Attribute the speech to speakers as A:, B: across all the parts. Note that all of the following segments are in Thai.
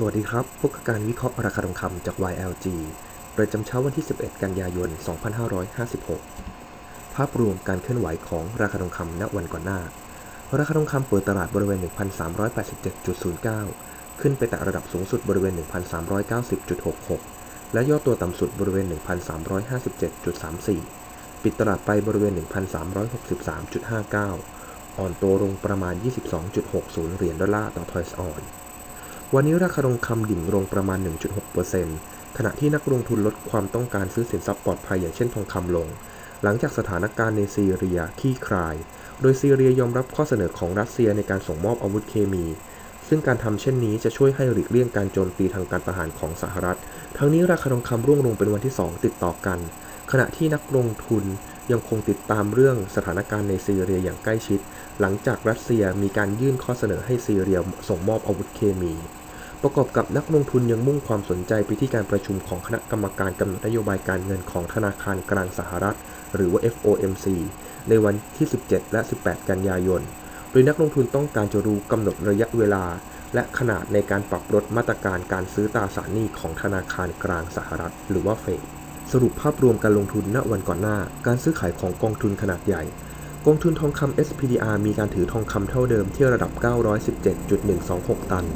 A: สวัสดีครับ พบกับการวิเคราะห์ราคาทองคำจาก YLG ประจำเช้าวันที่ 11 กันยายน 2556 ภาพรวมการเคลื่อนไหวของราคาทองคำณวันก่อนหน้า ราคาทองคำเปิดตลาดบริเวณ 1,387.09 ขึ้นไปแตะระดับสูงสุดบริเวณ 1,390.66 และย่อตัวต่ำสุดบริเวณ 1,357.34 ปิดตลาดไปบริเวณ 1,363.59 อ่อนตัวลงประมาณ 22.60 เหรียญดอลลาร์ต่อทอยส์ออน วันนี้ราคาทองคำดิ่งลงประมาณ 1.6%ขณะที่นักลงทุนลดความต้องการซื้อสินทรัพย์ปลอดภัยอย่างเช่นทองคำลง หลังจากสถานการณ์ในซีเรียคลี่คลาย โดยซีเรียยอมรับข้อเสนอของรัสเซียในการส่งมอบอาวุธเคมี ซึ่งการทำเช่นนี้จะช่วยให้หลีกเลี่ยงการโจมตีทางการทหารของสหรัฐ ทั้งนี้ราคาทองคำร่วงลงเป็นวันที่ 2 ติดต่อกัน ขณะที่นักลงทุนยังคงติดตามเรื่องสถานการณ์ในซีเรียอย่างใกล้ชิด หลังจากรัสเซียมีการยื่นข้อเสนอให้ซีเรียส่งมอบอาวุธเคมี ประกอบกับนักลงทุนยังมุ่งความสนใจไปที่การประชุมของคณะกรรมการกำหนดนโยบายการเงินของธนาคารกลางสหรัฐ หรือว่า FOMC ในวันที่ 17 และ 18 กันยายน โดยนักลงทุนต้องการจะรู้กำหนดระยะเวลา และขนาดในการปรับลดมาตรการการซื้อตราสารหนี้ของธนาคารกลางสหรัฐ หรือว่าเฟดสรุปภาพรวมการลงทุนณวันก่อนหน้า การซื้อขายของกองทุนขนาดใหญ่ กองทุนทองคำ SPDR มีการถือทองคำเท่าเดิมที่ระดับ 917.126 ตัน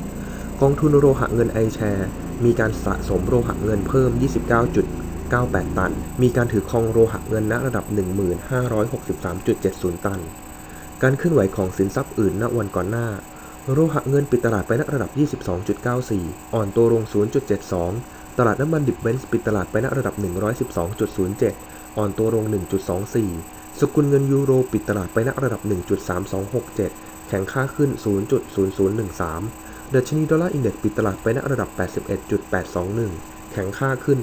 A: กองทุนโลหะเงินไอแชร์มีการสะสมโลหะเงินเพิ่ม 29.98 ตัน มีการถือครองโลหะเงินณระดับ 1563.70 ตัน การเคลื่อนไหวของสินทรัพย์อื่นณวันก่อนหน้า โลหะเงินปิดตลาดไปณระดับ 22.94 อ่อนตัวลง 0.72 ตลาดน้ำมันดิบเบนซ์ปิดตลาดไปณระดับ 112.07 อ่อนตัวลง 1.24 สกุลเงินยูโรปิดตลาดไปณระดับ 1.3267 แข็งค่าขึ้น 0.0013ดัชนีดอลลาร์อินเด็กซ์ปิดตลาดไปณระดับ 81.821 แข็งค่าขึ้น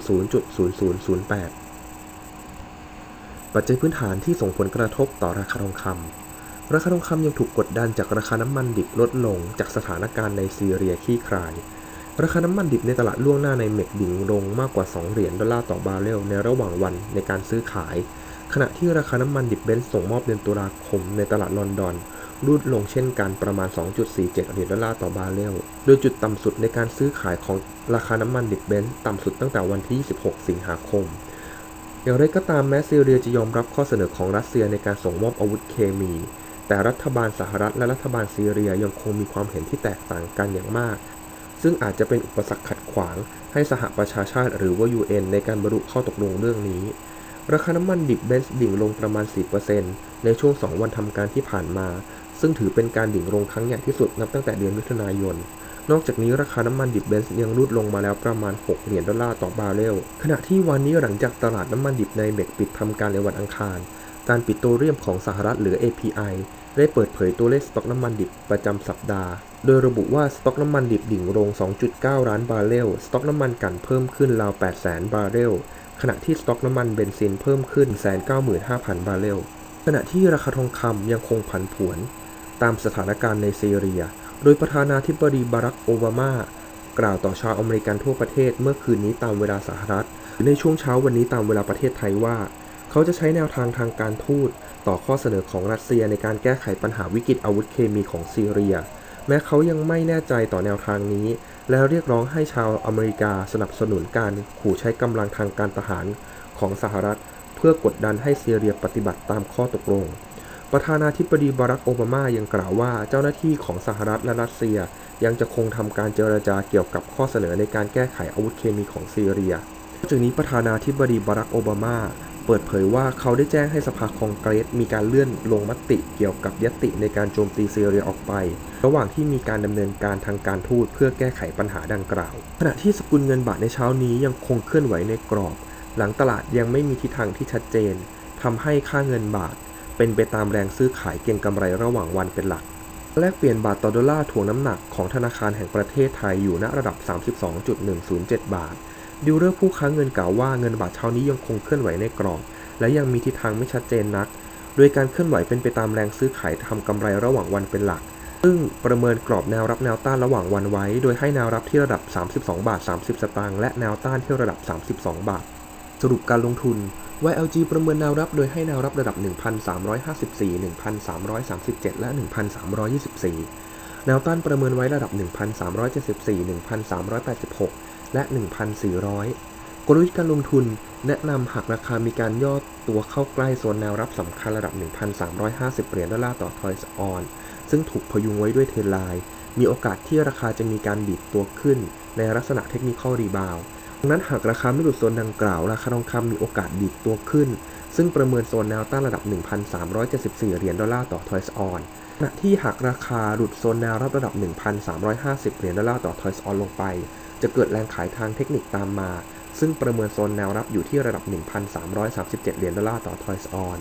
A: 0.0008ปัจจัยพื้นฐานที่ส่งผลกระทบต่อราคาทองคำ ราคาทองคำยังถูกกดดันจากราคาน้ำมันดิบลดลงจากสถานการณ์ในซีเรียคลี่คลาย ราคาน้ำมันดิบในตลาดล่วงหน้าในเมกดิ่งลงมากกว่า 2 เหรียญดอลลาร์ต่อบาร์เรลในระหว่างวันในการซื้อขาย ขณะที่ราคาน้ำมันดิบเบนซ์ส่งมอบเดือนตุลาคมในตลาดลอนดอนรูดลงเช่นกันประมาณ 2.47 เหรียญดอลลาร์ต่อบาร์เรล โดยจุดต่ำสุดในการซื้อขายของราคาน้ำมันดิบเบนซ์ต่ำสุดตั้งแต่วันที่ 26 สิงหาคม อย่างไรก็ตามแม้ซีเรียจะยอมรับข้อเสนอของรัสเซียในการส่งมอบอาวุธเคมี แต่รัฐบาลสหรัฐและรัฐบาลซีเรียยังคงมีความเห็นที่แตกต่างกันอย่างมาก ซึ่งอาจจะเป็นอุปสรรคขัดขวาง ให้สหประชาชาติหรือว่า UN ในการบรรลุข้อตกลงเรื่องนี้ ราคาน้ำมันดิบเบนซ์ดิ่งลงประมาณ4%ในช่วง 2 วันทำการที่ผ่านมา ซึ่งถือเป็นการดิ่งลงครั้งใหญ่ที่สุดนับตั้งแต่เดือนมิถุนายนนอกจากนี้ราคาน้ำมันดิบเบนซ์ยังรูดลงมาแล้วประมาณ 6 เหรียญดอลลาร์ต่อบาร์เรล ขณะที่วันนี้หลังจากตลาดน้ำมันดิบในเมกปิดทำการในวันอังคาร การปิโตรเลียมของสหรัฐหรือ API ได้เปิดเผยตัวเลขสต็อกน้ำมันดิบประจำสัปดาห์ โดยระบุว่าสต็อกน้ำมันดิบดิ่งลง 2.9 ล้านบาร์เรล สต็อกน้ำมันกันเพิ่มขึ้นราว8แสนบาร์เรล ขณะที่สต็อกน้ำมันเบนซินเพิ่มขึ้น 195,000 บาร์เรล ขณะที่ราคาทองคำยังคงผันผวน ตามสถานการณ์ในซีเรีย โดยประธานาธิบดีบารักโอบามากล่าวต่อชาวอเมริกันทั่วประเทศเมื่อคืนนี้ตามเวลาสหรัฐ ในช่วงเช้าวันนี้ตามเวลาประเทศไทยว่า เขาจะใช้แนวทางทางการทูตต่อข้อเสนอของรัสเซียในการแก้ไขปัญหาวิกฤตอาวุธเคมีของซีเรีย แม้เขายังไม่แน่ใจต่อแนวทางนี้ และเรียกร้องให้ชาวอเมริกาสนับสนุนการขู่ใช้กำลังทางการทหารของสหรัฐ เพื่อกดดันให้ซีเรียปฏิบัติตามข้อตกลง ประธานาธิบดีบารักโอบามายังกล่าวว่าเจ้าหน้าที่ของสหรัฐและรัสเซีย ยังจะคงทำการเจรจาเกี่ยวกับข้อเสนอในการแก้ไขอาวุธเคมีของซีเรียนอกจากนี้ประธานาธิบดีบารักโอบามา เปิดเผยว่าเขาได้แจ้งให้สภาคองเกรส มีการเลื่อนลงมติเกี่ยวกับยติในการโจมตีซีเรียออกไป ระหว่างที่มีการดำเนินการทางการทูตเพื่อแก้ไขปัญหาดังกล่าว ขณะที่สกุลเงินบาทในเช้านี้ยังคงเคลื่อนไหวในกรอบ หลังตลาดยังไม่มีทิศทางที่ชัดเจนทำให้ค่าเงินบาท เป็นไปตามแรงซื้อขายเก็งกำไรระหว่างวันเป็นหลักแลกเปลี่ยนบาทต่อดอลลาร์ถ่วงน้ำหนักของธนาคารแห่งประเทศไทยอยู่ณระดับ 32.107 บาท ดิวเลอร์ผู้ค้าเงินกล่าวว่าเงินบาทเช้านี้ยังคงเคลื่อนไหวในกรอบ และยังมีทิศทางไม่ชัดเจนนัก โดยการเคลื่อนไหวเป็นไปตามแรงซื้อขายทำกำไรระหว่างวันเป็นหลัก ซึ่งประเมินกรอบแนวรับแนวต้านระหว่างวันไว้ โดยให้แนวรับที่ระดับ 32 บาท 30 สตางค์ และแนวต้านที่ระดับ 32 บาท สรุปการลงทุน YLG ประเมินแนวรับโดยให้แนวรับระดับ 1,354 1,337 และ 1,324 แนวต้านประเมินไว้ระดับ 1,374 1,386 และ 1,400 กลยุทธ์การลงทุนแนะนำหากราคามีการย่อตัวเข้าใกล้โซนแนวรับสำคัญระดับ 1,350 เหรียญดอลลาร์ต่อทอยส์ออน ซึ่งถูกพยุงไว้ด้วยเทรนไลน์มีโอกาสที่ราคาจะมีการดีดตัวขึ้น ในลักษณะเทคนิคอลรีบาวดังนั้นหากราคาไม่หลุดโซนดังกล่าว ราคาทองคำมีโอกาสดีดตัวขึ้น ซึ่งประเมินโซนแนวต้านระดับ 1,374 เหรียญดอลลาร์ต่อทอยส์ออนขณะที่หากราคาหลุดโซนแนวรับระดับ 1,350 เหรียญดอลลาร์ต่อทอยส์ออนลงไป จะเกิดแรงขายทางเทคนิคตามมา ซึ่งประเมินโซนแนวรับอยู่ที่ระดับ 1,337 เหรียญดอลลาร์ต่อทอยส์ออน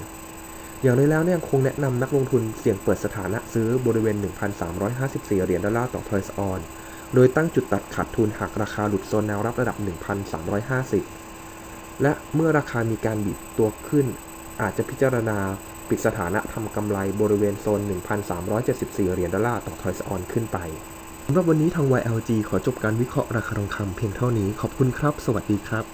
A: อย่างไรแล้วเนี่ยคงแนะนำนักลงทุนเสี่ยงเปิดสถานะซื้อบริเวณ 1,354 เหรียญดอลลาร์ต่อทอยส์ออนโดยตั้งจุดตัดขาดทุนหากราคาหลุดโซนแนวรับระดับ 1,350 และเมื่อราคามีการบีบตัวขึ้น อาจจะพิจารณาปิดสถานะทำกำไรบริเวณโซน 1,374 เหรียญดอลลาร์ต่อทอยส์ออนขึ้นไป สำหรับวันนี้ทาง YLG ขอจบการวิเคราะห์ราคาทองคำเพียงเท่านี้ ขอบคุณครับ สวัสดีครับ